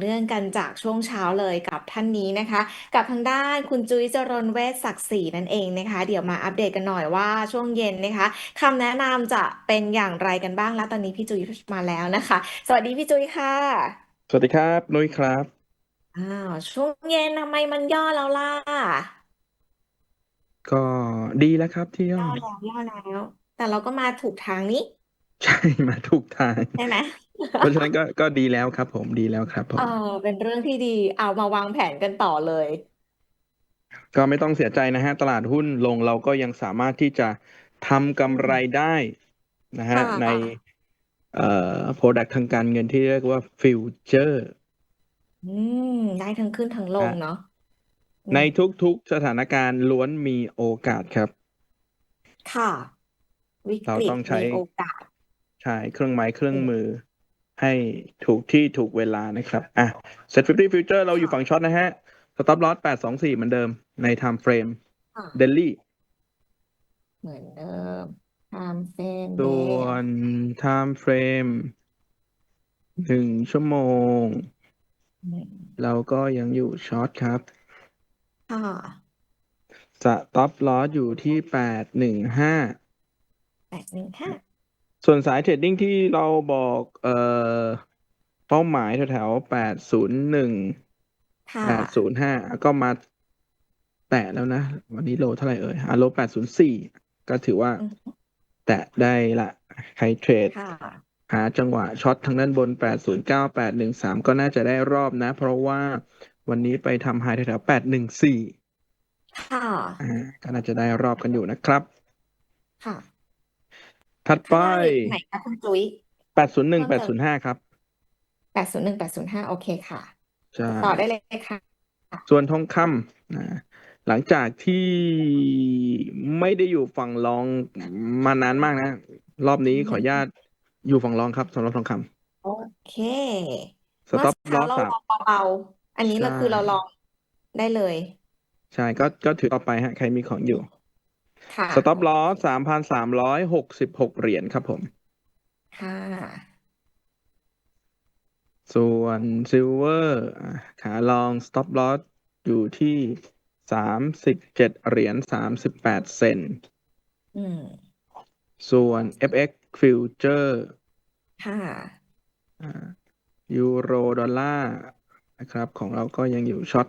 เรื่องกันจากช่วงเช้าเลยกับท่านนี้นะคะ กับทางด้านคุณจุ้ยจรนเวชศักดิ์ศรีนั่นเองนะคะ เดี๋ยวมาอัปเดตกันหน่อยว่าช่วงเย็นนะคะคำแนะนำจะเป็นอย่างไรกันบ้างแล้วตอนนี้พี่จุ้ยมาแล้วนะคะ สวัสดีพี่จุ้ยค่ะ สวัสดีครับนุ้ยครับอ้าวช่วงเย็นทำไมมันย่อแล้วล่ะก็ดีแล้วครับที่ย่ย่ออแล้วย่อแล้ว แต่เราก็มาถูกทางนี้ ใช่มาถูกทาง ใช่ไหม เพราะฉะนั้นก็ก็ดีแล้วครับ ผมดีแล้วครับผเอมอเป็นเรื่องที่ดีเอามาวางแผนกันต่อเลย ก็ไม่ต้องเสียใจนะฮะ ตลาดหุ้นลงเราก็ยังสามารถที่จะทำกำไรได้นะฮะ ค่ะใน เอ่อ product ทางการเงินที่เรียกว่าฟิวเจอร์อืม ได้ทั้งขึ้นทั้งลงเนาะอืในมทุกๆสถานการณ์ล้วนมีโอกาสครับ ค่ะ วิเรากฤตต้องใช้มีโอกาส ใช่เครื่องไม้เครื่องอืมมือ ให้ถูกที่ถูกเวลานะครับ อะ Set 50 Future เราอยู่ค่ะฝั่งช็อตนะฮะ Stop Loss 824 เหมือนเดิมใน Time Frame ค่ะ Daily เหมือนเดิมตามเส้นเดส่วย์น Time Frame หนึ่งชั่วโมง หนึ่งเราก็ยังอยู่ช็อตครับ ค่ะ Stop Loss อยู่ที่815แปดหนึ่งห้า ส่วนสายเทรดดิ้งที่เราบอกเอ่อเป้าหมายแถวๆ801ค่ะแปดศูนย์ห้าก็มาแตะแล้วนะ วันนี้โลเท่าไหร่เอ่ยอะโลแปดศูนย์สี่ก็ถือว่าอืมแตะได้ละใครเทรด ค่ะ หาจังหวะช็อตทางด้านบนแปดศูนย์เก้าแปดหนึ่งสามก็น่าจะได้รอบนะ เพราะว่าวันนี้ไปทำไฮแถวๆแปดหนึ่งสี่ค่ะ อ่าก็น่าจะได้รอบกันอยู่นะครับ ค่ะ ถัดไปข้างล่างอีกไหนคะคุณจุ้ยแปดศูนย์หนึ่งเพิ่แปมดเติศูมนย์ห้าครับแปดศูนย์หนึ่งแปดศูนย์ห้าโอเคค่ะใช่ต่อได้เลยค่ะ ส่วนทองคำนะหลังจากที่ไม่ได้อยู่ฝั่งรองมานานมากนะ รอบนี้ขออนุญาตอยู่ฝั่งรองครับสำหรับทองคโอเคำสเมื่อต็อปลเช้าอสเราสามลองเบาๆอันนี้เราใช่คือเราลองได้เลย ใช่ก็ก็ถือต่อไปฮะ ใครมีของอยู่ ค่ะสต็อปโอลอเคสสามพันสามร้อยหกสิบหกเหรียญครับผม ค่ะ ส่วนซิลเวอร์ขาลองสต็อปลอสอยู่ที่สามสิบเจ็ดเหรียญสามสิบแปดเซนต์อืม ส่วน FX Future ค่ะยูโรดอลลาร์นะครับ ของเราก็ยังอยู่ช็อต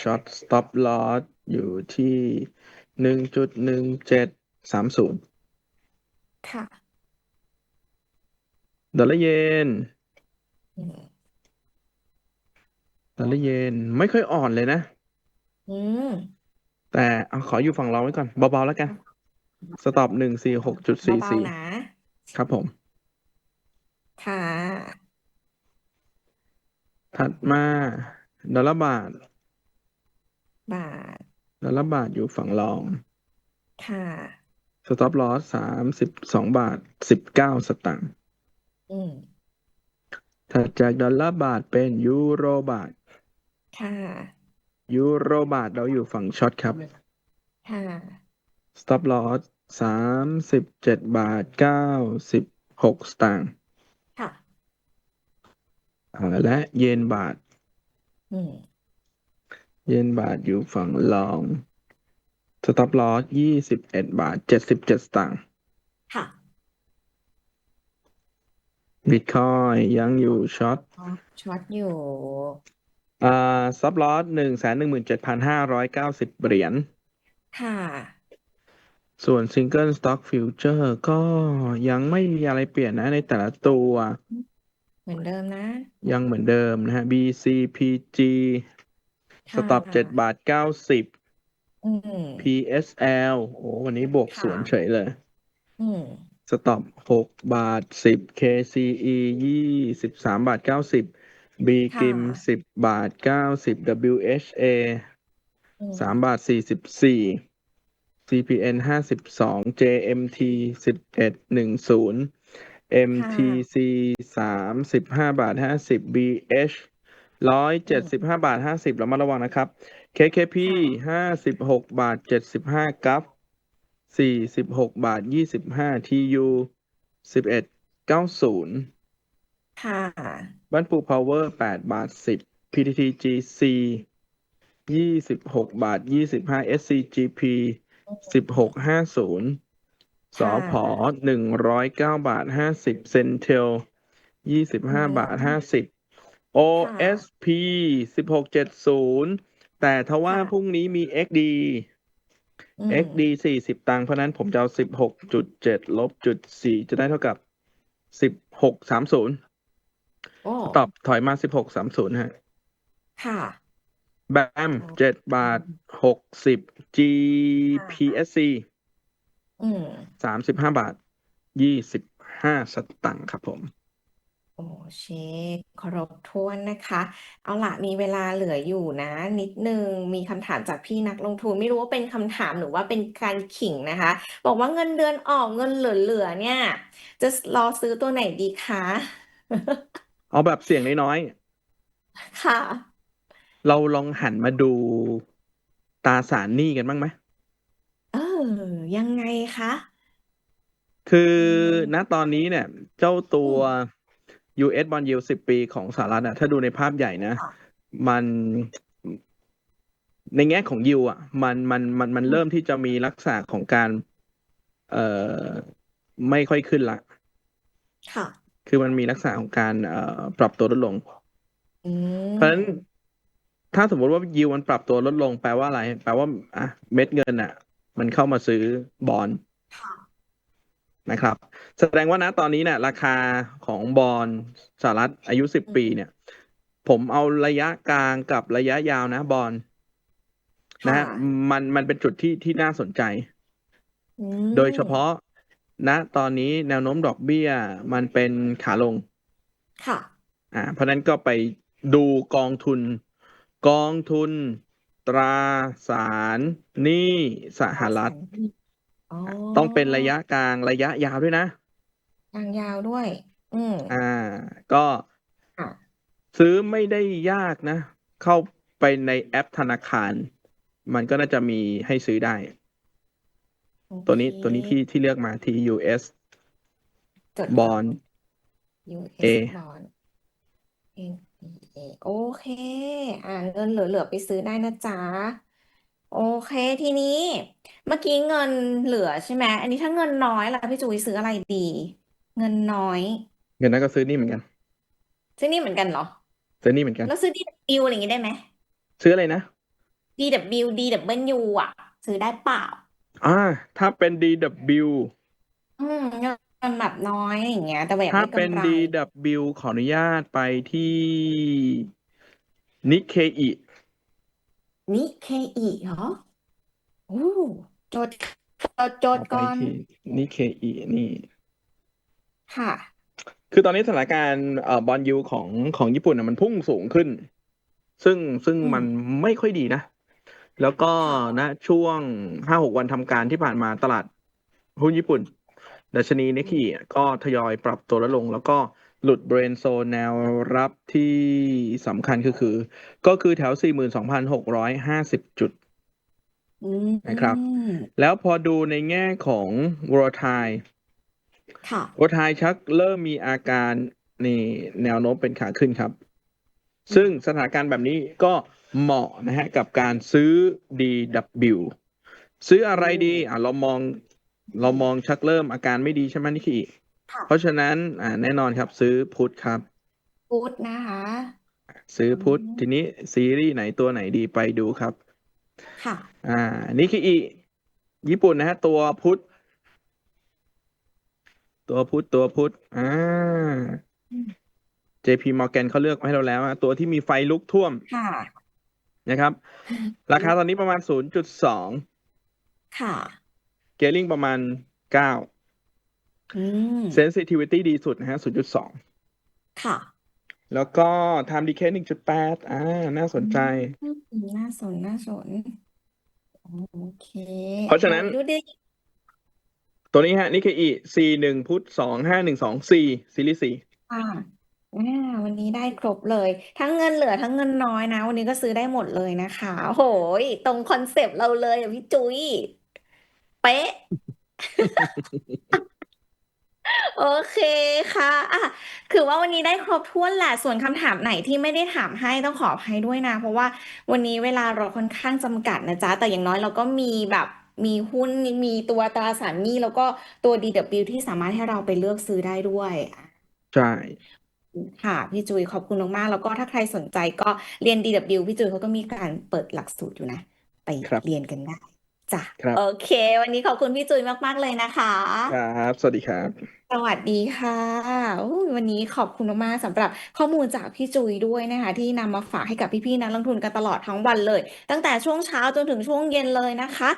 ช็อตสต็อปลอสอยู่ที่หนึ่งจุดหนึ่งเจ็ดสามศูนย์ค่ะ ดอลลาร์เยนอืมดอลลาร์เยน ไม่ค่อยอ่อนเลยนะ อืม แต่เอาขออยู่ฝั่งเราไว้ก่อน เบาๆแล้วกัน สต็อปหนึ่งสี่หกจุดสี่เบาสี่ๆนะครับผม ค่ะ ถัดมา ดอลลาร์บาท บาท ดอลลาร์บาทอยู่ฝั่งรอง ค่ะ สต็อปลอสสามสิบสองบาทสิบเก้าสตางค์อืม ถัดจากดอลลาร์บาทเป็นยูโรบาท ค่ะ ยูโรบาทเราอยู่ฝั่งช็อตครับ ค่ะ stop loss สามสิบเจ็ดบาทเก้าสิบหกสตางค์ค่ะ อ่าและเยนบาท อืม เยนบาทอยู่ฝั่งรอง stop loss ยี่สิบเอ็ดบาทเจ็ดสิบเจ็ดสตางค์ค่ะบิตคอยยังอยู่ช็อตช็อตอยู่ อ่า stop loss หนึ่งแสนหนึ่งหมื่นเจ็ดพันห้าร้อยเก้าสิบเหรียญ ค่ะ ส่วน Single Stock Future ก็ยังไม่มีอะไรเปลี่ยนนะในแต่ละตัว เหมือนเดิมนะ ยังเหมือนเดิมนะฮะ BCPG สค่ะต็อปเจ็ดบาทเก้าสิบ อืม PSL โอ้วันนี้บวกค่ะ สวนเฉยเลย อืม สต็อปหกบาทสิบ KCE ยี่สิบสามบาทเก้าสิบ B ค่ะ กิมสิบบาทเก้าสิบ WHA อืมสามบาทสี่สิบสี่ CPN ห้าสิบสอง JMT สิบเอ็ดหนึ่งศูนย์ MTC สามสิบห้าบาทห้าสิบ BH ร้อยเจ็ดสิบห้าบาทห้าสิบเรามาระวังนะครับ KKP ห้าสิบหกบาทเจ็ดสิบห้ากัฟสี่สิบหกบาทยี่สิบห้า TU สิบเอ็ดเก้าศูนย์ค่ะบ้านปูพาวเวอร์แปดบาทสิบ PTTGC ยี่สิบหกบาทยี่สิบห้า SCGP สิบหกห้าศูนย์สอพอหนึ่งร้อยเก้าบาทห้าสิบเซนเทลยี่สิบห้าบาทห้าสิบ OSP สิบหกเจ็ดศูนย์แต่ทว่าค่ะ พรุ่งนี้มี XD อืม XD สี่สิบตังค์เพราะฉะนั้นผมจะเอาสิบหกจุดเจ็ดลบจุดสี่จะได้เท่ากับสิบหกสามศูนย์โอ้ ตอบถอยมาสิบหกสามศูนย์ฮะ ค่ะ แบมเจ็ดบาทหกสิบ GPSC อืม สามสิบห้าบาทยี่สิบห้าสตังค์ครับผม โอ้เช็คครบถ้วนนะคะ เอาล่ะ มีเวลาเหลืออยู่นะ นิดนึง มีคำถามจากพี่นักลงทุน ไม่รู้ว่าเป็นคำถามหรือว่าเป็นการขิงนะคะ บอกว่าเงินเดือนออกเงินเหลือๆเนี่ย จะรอซื้อตัวไหนดีคะ เอาแบบเสี่ยงน้อยค่ะ ๆ เราลองหันมาดูตราสารหนี้กันบ้างไหม เออ ยังไงคะ คือมณตอนนี้เนี่ย เจ้าตัว US bond yield 10 ปีของสหรัฐอะถ้าดูในภาพใหญ่นะค่ะมันในแง่ของยิวอะ มันมันมันมันเริ่มที่จะมีลักษณะของการ เอ่อไม่ค่อยขึ้นละ ค่ะ คือมันมีลักษณะของการเอ่อปรับตัวลดลงอืเพราะฉะนั้นมถ้าสมมติว่ายิวมันปรับตัวลดลงแปลว่าอะไร แปลว่า อะ เม็ดเงินอะ มันเข้ามาซื้อบอลค่ะ นะครับ แสดงว่านะตอนนี้เนี่ยราคาของบอลสหรัฐอายุอื10 ปีมเนี่ย ผมเอาระยะกลางกับระยะยาวนะบอลนะค่ะฮะมันมันเป็นจุดที่ที่น่าสนใจอืโดยเฉมพาะณตอนนี้แนวโน้มดอกเบี้ย มันเป็นขาลง ค่ะ อ่า เพราะฉะนั้นก็ไปดูกองทุน กองทุน ตราสารหนี้สตหรารัสาฐ รหนี้อ๋อต้องเป็นระยะกลางระยะยาวด้วยนะ ทางยาวด้วย อืม อ่า ก็ค่ะ ซื้อไม่ได้ยากนะ เข้าไปในแอปธนาคาร มันก็น่าจะมีให้ซื้อได้ โอตัวเคนี้ตัวนี้ที่ที่เลือกมาที่ US จดบก่ออนล US A bond NEA โอเค อ่าเงินเหลือ ๆ ไปซื้อได้นะจ๊ะ โอเค ทีนี้ เมื่อกี้เงินเหลือใช่ไหมอันนี้ถ้าเงินน้อยล่ะพี่จุ๋ยซื้ออะไรดี เงินน้อยเงินนั้นก็ซื้อนี่เหมือนกัน ซื้อนี่เหมือนกันเหรอ ซื้อนี่เหมือนกัน แล้วซื้อ DW อะไรอย่างงี้ได้ไหม ซื้ออะไรนะ DW DW อะ ซื้อได้เปล่า อ่า ถ้าเป็น DW อืมเงินแบบน้อยอย่างเงี้ย แต่ว่าอยากถ้าได้เป็น กำไร DW ขออนุญาตไปที่นิเคอิ นิเคอีเหรอโอ้จดจดจขดอไปก่อนที่นิเคอินี่ ค่ะ คือตอนนี้สถานการณ์เอ่อบอลยูของของญี่ปุ่นน่ะมันพุ่งสูงขึ้น ซึ่งซึ่งอืม มันไม่ค่อยดีนะ แล้วก็ค่ะนะช่วงห้าหกวันทำการที่ผ่านมาตลาดหุ้นญี่ปุ่น ดัชนีนิกเกิก็ทยอยปรับตัวลดลง แล้วก็ หลุดเบรนโซนแนวรับที่สำคัญก็คือ ก็คือแถว 42,650 จุดอืนะครับมแล้วพอดูในแง่ของวอลทายค่ะวอลทายชักเริ่มมีอาการนี่แนวโน้มเป็นขาขึ้นครับอืซึ่งมสถานการณ์แบบนี้ก็เหมาะนะฮะกับการซื้อ DW ซื้ออะไรโอ้ดี อะเรามองเรามองชักเริ่มอาการไม่ดีใช่ไหมนิกกี้ค่ะ เพราะฉะนั้นอ่าแน่นอนครับ ซื้อพุทครับ พุธนะคะ ซื้ออืพุทมทีนี้ซีรีส์ไหนตัวไหนดีไปดูครับ ค่ะ อ่านิกกี้ญี่ปุ่นนะฮะ ตัวพุทตัวพุทตัวพุทอ่าอืม JP Morgan เขาเลือกมาให้เราแล้วอะตัวที่มีไฟลุกท่วม ค่ะ นะครับ ราคาตอนนี้ประมาณ 0.2 ค่ะ เกลลิงประมาณ 9 อืม sensitivity ดีสุดนะฮะ0.2 ค่ะ แล้วก็ time decay 1.8 อ่า น่าสนใจ อืมน่าสนน่าสน โอเคเพราะฉะอ่านั้น ดูดิตัวนี้ฮะ นิเคอิ41 พุท2512 4ซีรีส์ค่ะอ่าวันนี้ได้ครบเลย ทั้งเงินเหลือทั้งเงินน้อยนะ วันนี้ก็ซื้อได้หมดเลยนะคะโอ้โหยตรงคอนเซปต์เราเลยอะพี่จุ้ยเป๊ะ 4 โอเคค่ะอะ คือว่าวันนี้ได้ครบถ้วนแหละ ส่วนคำถามไหนที่ไม่ได้ถามให้ต้องขออภัยด้วยนะ เพราะว่าวันนี้เวลาเราค่อนข้างจำกัดนะจ๊ะ แต่อย่างน้อยเราก็มีแบบมีหุ้น มีตัวตราสารหนี้ แล้วก็ตัว DW ที่สามารถให้เราไปเลือกซื้อได้ด้วยอะใช่ ค่ะ พี่จุยขอบคุณมากๆ แล้วก็ถ้าใครสนใจก็เรียน DW พี่จุยเขาก็มีการเปิดหลักสูตรอยู่นะ ไปครับ เรียนกันได้ จ้ะ ครับ โอเค วันนี้ขอบคุณพี่จุยมาก ๆ เลยนะคะ ครับ สวัสดีครับ สวัสดีค่ะอุ๊ยวันนี้ขอบคุณมาก ๆ สำหรับข้อมูลจากพี่จุยด้วยนะคะ ที่นำมาฝากให้กับพี่ ๆ นักลงทุนกันตลอดทั้งวันเลย ตั้งแต่ช่วงเช้าจนถึงช่วงเย็นเลยนะคะ